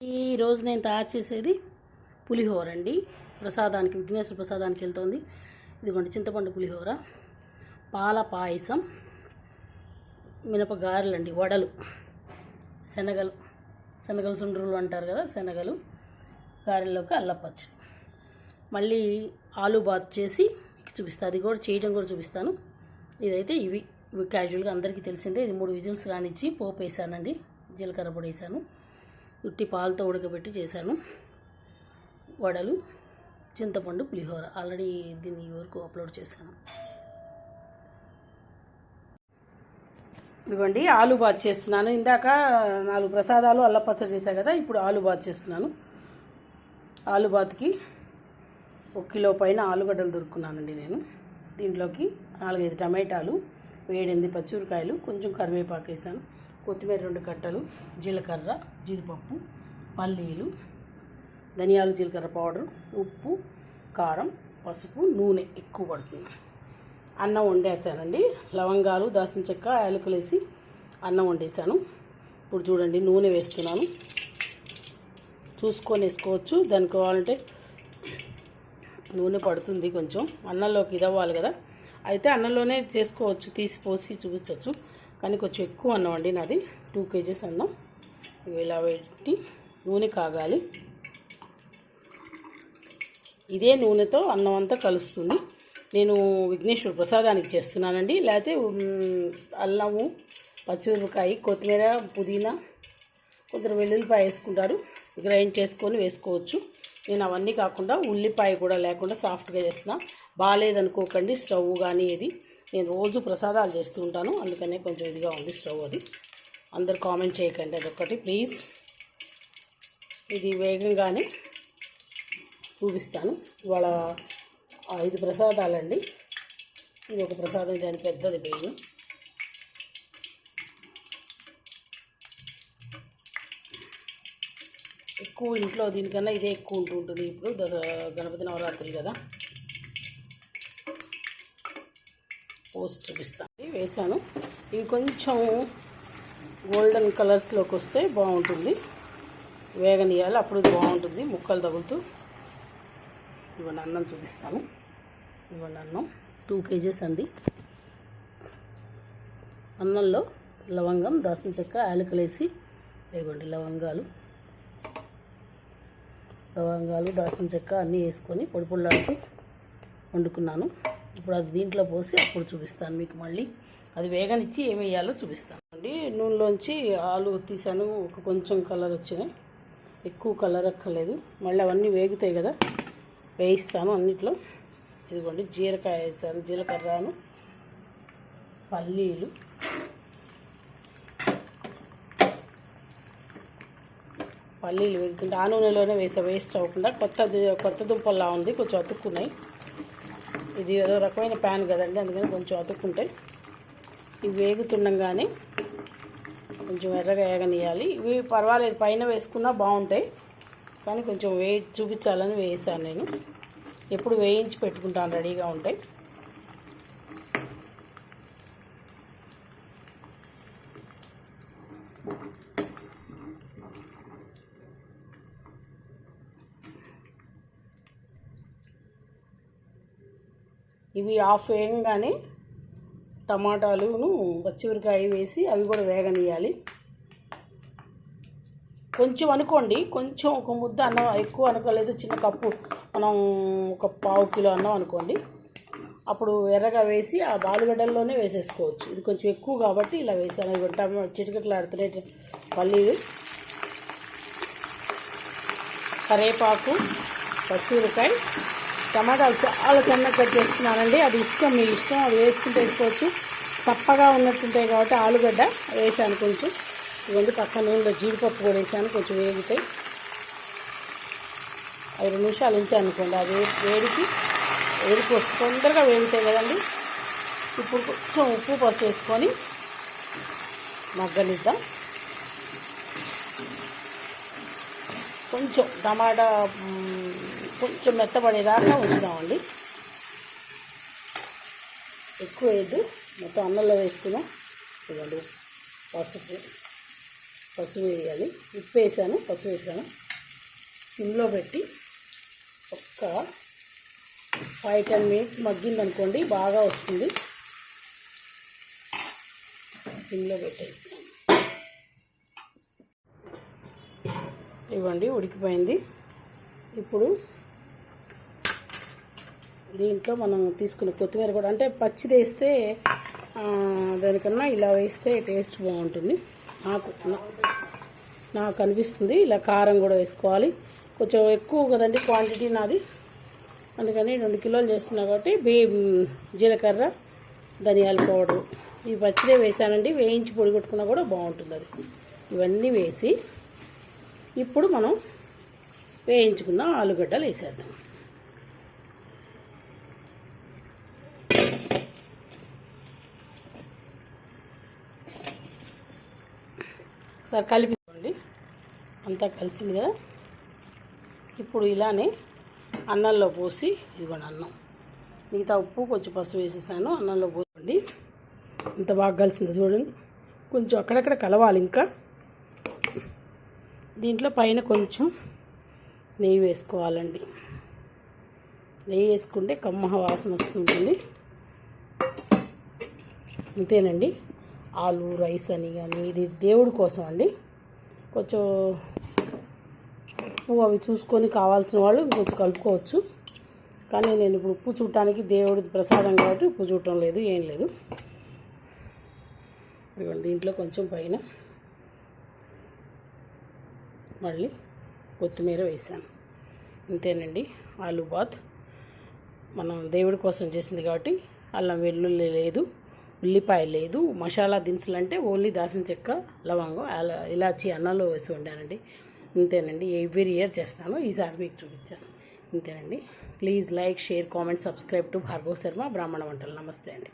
ఈరోజు నేను తయారు చేసేది పులిహోర అండి. ప్రసాదానికి విఘ్నేశ్వర ప్రసాదానికి వెళ్తుంది. ఇదిగోండి చింతపండు పులిహోర పాల పాయసం మినప గారెలండి వడలు శనగలు శనగలు సుండ్రులు అంటారు కదా శనగలు గారెల్లోకి అల్లపచ్చి మళ్ళీ ఆలు బాత్ చేసి చూపిస్తాను అది కూడా చేయడం కూడా చూపిస్తాను. ఇదైతే ఇవి ఇవి క్యాజువల్గా అందరికీ తెలిసిందే. ఇది మూడు విజిల్స్ రానిచ్చి పోపు వేసానండి జీలకర్ర పొడి వేసాను. ఉట్టి పాలతో ఉడకబెట్టి చేశాను. వడలు చింతపండు పులిహోర. ఆల్రెడీ దీన్ని ఈ వరకు అప్లోడ్ చేశాను. ఇదిగోండి ఆలు బాత్ చేస్తున్నాను. ఇందాక నాలుగు ప్రసాదాలు అల్లపచ్చడి చేశాను కదా ఇప్పుడు ఆలు బాత్ చేస్తున్నాను. ఆలు బాత్కి ఒక కిలో పైన ఆలుగడ్డలు దొరుకున్నానండి నేను. దీంట్లోకి నాలుగైదు టమాటాలు వేడింది పచ్చిమిరకాయలు కొంచెం కరివేపాకు వేసాను కొత్తిమీర రెండు కట్టలు జీలకర్ర జీడిపప్పు పల్లీలు ధనియాలు జీలకర్ర పౌడర్ ఉప్పు కారం పసుపు నూనె ఎక్కువ పడుతుంది. అన్నం వండేసానండి. లవంగాలు దాసిన చెక్క యాలకులు వేసి అన్నం వండేసాను. ఇప్పుడు చూడండి నూనె వేస్తున్నాను. చూసుకొని వేసుకోవచ్చు దానికి కావాలంటే నూనె పడుతుంది కొంచెం. అన్నంలోకి ఇదవ్వాలి కదా. అయితే అన్నంలోనే చేసుకోవచ్చు తీసి పోసి చూపించవచ్చు. కానీ కొంచెం ఎక్కువ అన్నం అండి నాది. టూ కేజీస్ అన్నం. ఇలా పెట్టి నూనె కాగాలి. ఇదే నూనెతో అన్నం అంతా కలుస్తుంది. నేను విఘ్నేశ్వర ప్రసాదానికి చేస్తున్నానండి. లేకపోతే అల్లము పచ్చిమిరపకాయ కొత్తిమీర పుదీనా కొందరు వెల్లుల్లిపాయ వేసుకుంటారు. గ్రైండ్ చేసుకొని వేసుకోవచ్చు. నేను అవన్నీ కాకుండా ఉల్లిపాయ కూడా లేకుండా సాఫ్ట్గా చేస్తున్నా. బాగాలేదనుకోకండి స్టవ్ కానీ ఇది నేను రోజు ప్రసాదాలు చేస్తూ ఉంటాను. అందుకనే కొంచెం ఇదిగా ఉంది స్టవ్ అది. అందరు కామెంట్ చేయకండి అదొకటి ప్లీజ్. ఇది వేగంగానే చూపిస్తాను. ఇవాళ ఐదు ప్రసాదాలండి. ఇది ఒక ప్రసాదం దాని పెద్దది వేయి ఎక్కువ ఇంట్లో దీనికన్నా ఇదే ఎక్కువ ఉంటుంటుంది. ఇప్పుడు దస గణపతి నవరాత్రులు కదా. పోస్ట్ చూపిస్తాను. వేసాను ఇవి కొంచెం గోల్డెన్ కలర్స్లోకి వస్తే బాగుంటుంది. వేగనీయాలి అప్పుడు బాగుంటుంది. ముక్కలు తగులుతూ ఇవన్నీ అన్నం చూపిస్తాను. ఇవన్నీ అన్నం టూ కేజీస్ అండి. అన్నంలో లవంగం దాసిన చెక్క యాలకలేసి వేగండి లవంగాలు. లవంగాలు దాసిన చెక్క అన్నీ వేసుకొని పొడి పొడిలాడుతూ వండుకున్నాను. ఇప్పుడు అది దీంట్లో పోసి అప్పుడు చూపిస్తాను మీకు మళ్ళీ. అది వేగనిచ్చి ఏమి వేయాలో చూపిస్తాను. అండి నూనెలోంచి ఆలు తీసాను. ఒక కొంచెం కలర్ వచ్చినాయి ఎక్కువ కలర్ అక్కర్లేదు. మళ్ళీ అవన్నీ వేగుతాయి కదా. వేయిస్తాను అన్నిట్లో. ఇదిగోండి జీలకాయ వేసాను. జీలకర్రను పల్లీలు. పల్లీలు వేగుతుంటే ఆ నూనెలోనే వేసా. వేస్ట్ అవ్వకుండా కొత్త జీ- కొత్త దుంపల్లా ఉంది. కొంచెం అతుక్కున్నాయి. ఇది ఏదో రకమైన ప్యాన్ కదండి అందుకని కొంచెం అతుక్కుంటే ఇవి వేగుతుండగానే కొంచెం ఎర్రగా వేగనియాలి ఇవి పర్వాలేదు పైన వేసుకున్నా బాగుంటాయి కానీ కొంచెం వే చూపించాలని వేసాను నేను. ఎప్పుడు వేయించి పెట్టుకుంటాను రెడీగా ఉంటాయి ఇవి ఆఫ్ వేయంగానే టమాటాలును పచ్చిమిరకాయ వేసి అవి కూడా వేగనీయాలి కొంచెం అనుకోండి కొంచెం ఒక ముద్ద అన్నం ఎక్కువ అనుకోలేదు చిన్న కప్పు మనం ఒక పావు కిలో అన్నం అనుకోండి అప్పుడు ఎర్రగా వేసి ఆ బాలుగడ్డల్లోనే వేసేసుకోవచ్చు. ఇది కొంచెం ఎక్కువ కాబట్టి ఇలా వేసాను. ఇవి టమా చిటికెట్లు ఆడుతున్నాయి పల్లీలు కరేపాకు పచ్చిమిరకాయ టమాటాలు చాలా చిన్న కట్ చేసుకున్నానండి. అది ఇష్టం మీ ఇష్టం అది వేసుకుంటే వేసుకోవచ్చు. చప్పగా ఉన్నట్టుంటాయి కాబట్టి ఆలుగడ్డ వేసాను కొంచెం. ఇవన్నీ పక్కన నూనెలో జీడిపప్పు కూడా వేసాను కొంచెం వేగుతాయి. ఐదు నిమిషాలు ఉంచాను అనుకోండి అది వేడికి వేడికి తొందరగా వేగుతాయి కదండి. ఇప్పుడు కొంచెం ఉప్పు పసు వేసుకొని మగ్గనిద్దాం. కొంచెం టమాటా కొంచెం మెత్తపడేదాకా ఉంచుదామండి. ఎక్కువ వేయద్దు. మొత్తం అన్నంలో వేసుకున్నాం. ఇవ్వండి పసుపు. పసుపు వేయాలి. ఉప్పు వేసాను. పసుపు వేసాను. సిమ్లో పెట్టి ఒక్క ఫైవ్ టెన్ మినిట్స్ మగ్గింది అనుకోండి బాగా వస్తుంది. సిమ్లో పెట్టేస్తాం ఇవ్వండి ఉడికిపోయింది. ఇప్పుడు దీంట్లో మనం తీసుకున్న కొత్తిమీర కూడా అంటే పచ్చిది వేస్తే దానికన్నా ఇలా వేస్తే టేస్ట్ బాగుంటుంది. నాకు నాకు అనిపిస్తుంది. ఇలా కారం కూడా వేసుకోవాలి. కొంచెం ఎక్కువ కదండి క్వాంటిటీ నాది. అందుకని రెండు కిలోలు చేస్తున్నా కాబట్టి బీ జీలకర్ర ధనియాల పౌడరు. ఈ పచ్చిదే వేసానండి. వేయించి పొడి కొట్టుకున్నా కూడా బాగుంటుంది అది. ఇవన్నీ వేసి ఇప్పుడు మనం వేయించుకున్న ఆలుగడ్డలు వేసేద్దాం. ఒకసారి కలిపికోండి అంతా కలిసింది కదా. ఇప్పుడు ఇలానే అన్నంలో పోసి ఇదిగోండి అన్నం. మిగతా ఉప్పు కొంచెం పసుపు వేసేసాను అన్నంలో పోసుకోండి. ఇంత బాగా కలిసింది చూడండి. కొంచెం అక్కడక్కడ కలవాలి ఇంకా. దీంట్లో పైన కొంచెం నెయ్యి వేసుకోవాలండి. నెయ్యి వేసుకుంటే కమ్మ వాసన వస్తుంటుంది. అంతేనండి. ఆలు రైస్ అని కానీ ఇది దేవుడి కోసం అండి. కొంచెం ఉప్పు అవి చూసుకొని కావాల్సిన వాళ్ళు కొంచెం కలుపుకోవచ్చు. కానీ నేను ఇప్పుడు ఉప్పు చూడటానికి దేవుడి ప్రసాదం కాబట్టి ఉప్పు చూడటం లేదు ఏం లేదు. ఇదిగోండి దీంట్లో కొంచెం పైన మళ్ళీ కొత్తిమీర వేసాను అంతేనండి ఆలు బాత్. మనం దేవుడి కోసం చేసింది కాబట్టి అల్లం వెల్లుల్లి లేదు. ఉల్లిపాయ లేదు మసాలా దినుసులు అంటే ఓన్లీ దాసిన చెక్క లవంగం అలా ఇలాచి అన్నంలో వేసి వండానండి. ఇంతేనండి ఎవ్రీ ఇయర్ చేస్తాను ఈసారి మీకు చూపించాను. ఇంతేనండి. Please like share comment subscribe to Bhargava Sharma బ్రాహ్మణ వంటలు. నమస్తే అండి.